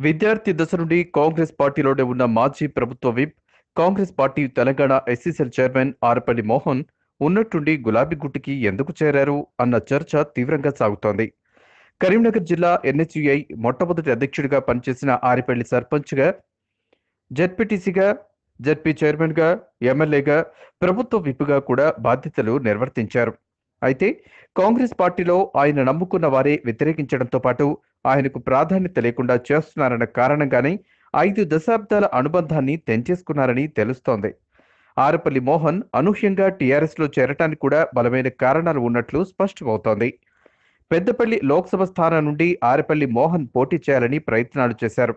విద్యార్థి దశ నుండి కాంగ్రెస్ పార్టీలోనే ఉన్న మాజీ ప్రభుత్వ whip Congress party Telangana SC cell chairman Arapalli Mohan ఉన్నట్టుండి గులాబీ గుట్టుకి ఎందుకు చేరారు అన్న చర్చ తీవ్రంగా సాగుతోంది. కరీంనగర్ జిల్లా ఎన్హెచ్యుఐ మొట్టమొదటి అధ్యక్షుడిగా పనిచేసిన ఆరిపల్లి సర్పంచ్గా జెడ్పీటీసీగా జెడ్పీ చైర్మన్గా ఎమ్మెల్యేగా ప్రభుత్వ విప్గా కూడా బాధ్యతలు నిర్వర్తించారు. అయితే కాంగ్రెస్ పార్టీలో ఆయన నమ్ముకున్న వారే వ్యతిరేకించడంతో పాటు ఆయనకు ప్రాధాన్యత లేకుండా చేస్తున్నారన్న కారణంగానే ఐదు దశాబ్దాల అనుబంధాన్ని తెంచేసుకున్నారని తెలుస్తోంది. ఆరపల్లి మోహన్ అనూహ్యంగా టీఆర్ఎస్లో చేరటానికి కూడా బలమైన కారణాలు ఉన్నట్లు స్పష్టమవుతోంది. పెద్దపల్లి లోక్సభ స్థానం నుండి ఆరపల్లి మోహన్ పోటీ చేయాలని ప్రయత్నాలు చేశారు.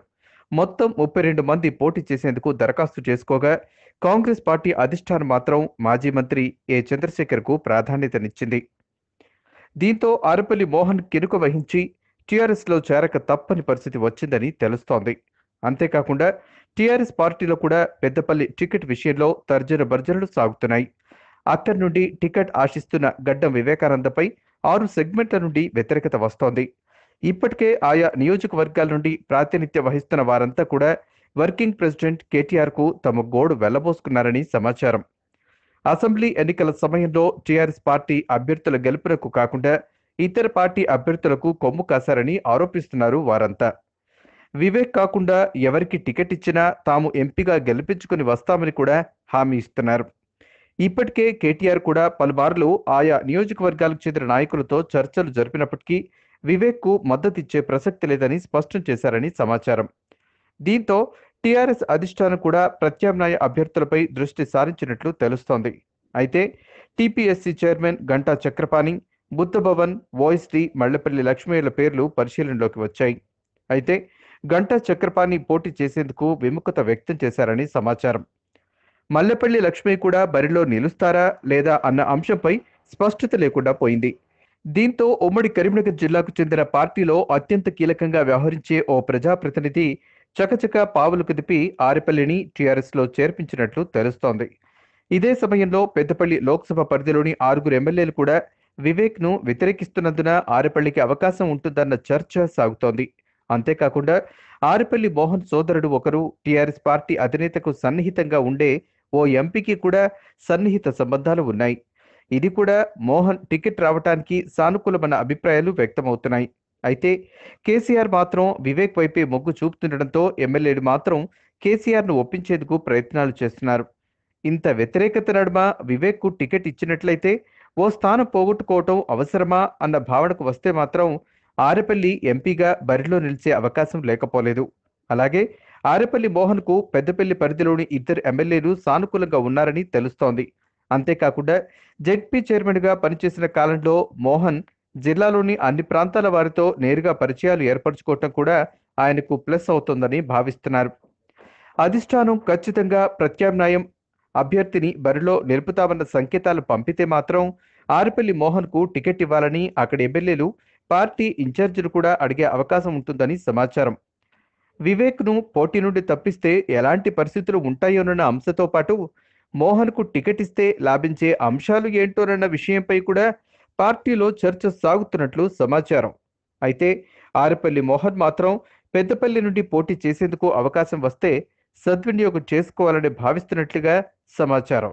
మొత్తం ముప్పై రెండు మంది పోటీ చేసేందుకు దరఖాస్తు చేసుకోగా కాంగ్రెస్ పార్టీ అధిష్టానం మాత్రం మాజీ మంత్రి ఏ చంద్రశేఖర్కు ప్రాధాన్యతనిచ్చింది. దీంతో అరపల్లి మోహన్ కినుక వహించి టీఆర్ఎస్లో చేరక తప్పని పరిస్థితి వచ్చిందని తెలుస్తోంది. అంతేకాకుండా టీఆర్ఎస్ పార్టీలో కూడా పెద్దపల్లి టికెట్ విషయంలో తర్జన భర్జనలు సాగుతున్నాయి. అక్కడి నుండి టికెట్ ఆశిస్తున్న గడ్డం వివేకానందపై ఆరు సెగ్మెంట్ల నుండి వ్యతిరేకత వస్తోంది. ఇప్పటికే ఆయా నియోజకవర్గాల నుండి ప్రాతినిధ్యం వహిస్తున్న వారంతా కూడా వర్కింగ్ ప్రెసిడెంట్ కేటీఆర్కు తమ గోడు వెళ్ళబోసుకున్నారని సమాచారం. అసెంబ్లీ ఎన్నికల సమయంలో టీఆర్ఎస్ పార్టీ అభ్యర్థుల గెలుపులకు కాకుండా ఇతర పార్టీ అభ్యర్థులకు కొమ్ము కాశారని ఆరోపిస్తున్నారు వారంతా. వివేక్ కాకుండా ఎవరికి టికెట్ ఇచ్చినా తాము ఎంపీగా గెలిపించుకుని వస్తామని కూడా హామీ ఇస్తున్నారు. ఇప్పటికే కేటీఆర్ కూడా పలుమార్లు ఆయా నియోజకవర్గాలకు చెందిన నాయకులతో చర్చలు జరిపినప్పటికీ వివేక్కు మద్దతిచ్చే ప్రసక్తి లేదని స్పష్టం చేశారని సమాచారం. దీంతో టీఆర్ఎస్ అధిష్టానం కూడా ప్రత్యామ్నాయ అభ్యర్థులపై దృష్టి సారించినట్లు తెలుస్తోంది. అయితే టీపీఎస్సీ చైర్మన్ గంటా చక్రపాణి బుద్ధభవన్ వాయిస్ డి మళ్ళపల్లి లక్ష్మయ్యల పేర్లు పరిశీలనలోకి వచ్చాయి. అయితే గంటా చక్రపాణి పోటీ చేసేందుకు విముఖత వ్యక్తం చేశారని సమాచారం. మల్లెపల్లి లక్ష్మి కూడా బరిలో నిలుస్తారా లేదా అన్న అంశంపై స్పష్టత లేకుండా పోయింది. దీంతో ఉమ్మడి కరీంనగర్ జిల్లాకు చెందిన పార్టీలో అత్యంత కీలకంగా వ్యవహరించే ఓ ప్రజాప్రతినిధి చకచక పావులు కదిపి ఆరిపల్లిని టీఆర్ఎస్లో చేర్పించినట్లు తెలుస్తోంది. ఇదే సమయంలో పెద్దపల్లి లోక్సభ పరిధిలోని ఆరుగురు ఎమ్మెల్యేలు కూడా వివేక్ను వ్యతిరేకిస్తున్నందున ఆరిపల్లికి అవకాశం ఉంటుందన్న చర్చ సాగుతోంది. అంతేకాకుండా ఆరిపల్లి మోహన్ సోదరుడు ఒకరు టీఆర్ఎస్ పార్టీ అధినేతకు సన్నిహితంగా ఉండే ఓ ఎంపీకి కూడా సన్నిహిత సంబంధాలు ఉన్నాయి. ఇది కూడా మోహన్ టికెట్ రావటానికి సానుకూలమైన అభిప్రాయాలు వ్యక్తమవుతున్నాయి. అయితే కేసీఆర్ మాత్రం వివేక్ వైపే మొగ్గు చూపుతుండటంతో ఎమ్మెల్యేలు మాత్రం కేసీఆర్ను ఒప్పించేందుకు ప్రయత్నాలు చేస్తున్నారు. ఇంత వ్యతిరేకత నడుమ వివేక్కు టికెట్ ఇచ్చినట్లయితే ఓ స్థానం పోగొట్టుకోవటం అవసరమా అన్న భావనకు వస్తే మాత్రం ఆరపల్లి ఎంపీగా బరిలో నిలిచే అవకాశం లేకపోలేదు. అలాగే ఆరపల్లి మోహన్కు పెద్దపల్లి పరిధిలోని ఇద్దరు ఎమ్మెల్యేలు సానుకూలంగా ఉన్నారని తెలుస్తోంది. అంతేకాకుండా జెడ్పీ చైర్మన్గా పనిచేసిన కాలంలో మోహన్ జిల్లాలోని అన్ని ప్రాంతాల వారితో నేరుగా పరిచయాలు ఏర్పరచుకోవటం కూడా ఆయనకు ప్లస్ అవుతుందని భావిస్తున్నారు. అధిష్టానం ఖచ్చితంగా ప్రత్యామ్నాయం అభ్యర్థిని బరిలో నిలుపుతామన్న సంకేతాలు పంపితే మాత్రం ఆరిపల్లి మోహన్కు టికెట్ ఇవ్వాలని అక్కడ ఎమ్మెల్యేలు పార్టీ ఇన్ఛార్జీలు కూడా అడిగే అవకాశం ఉంటుందని సమాచారం. వివేక్ను పోటీ నుండి తప్పిస్తే ఎలాంటి పరిస్థితులు ఉంటాయోనన్న అంశంతో పాటు మోహన్కు టికెట్ ఇస్తే లాభించే అంశాలు ఏంటోనన్న విషయంపై కూడా పార్టీలో చర్చ సాగుతున్నట్లు సమాచారం. అయితే ఆరిపల్లి మోహన్ మాత్రం పెద్దపల్లి నుండి పోటీ చేసేందుకు అవకాశం వస్తే సద్వినియోగం చేసుకోవాలని భావిస్తున్నట్లుగా సమాచారం.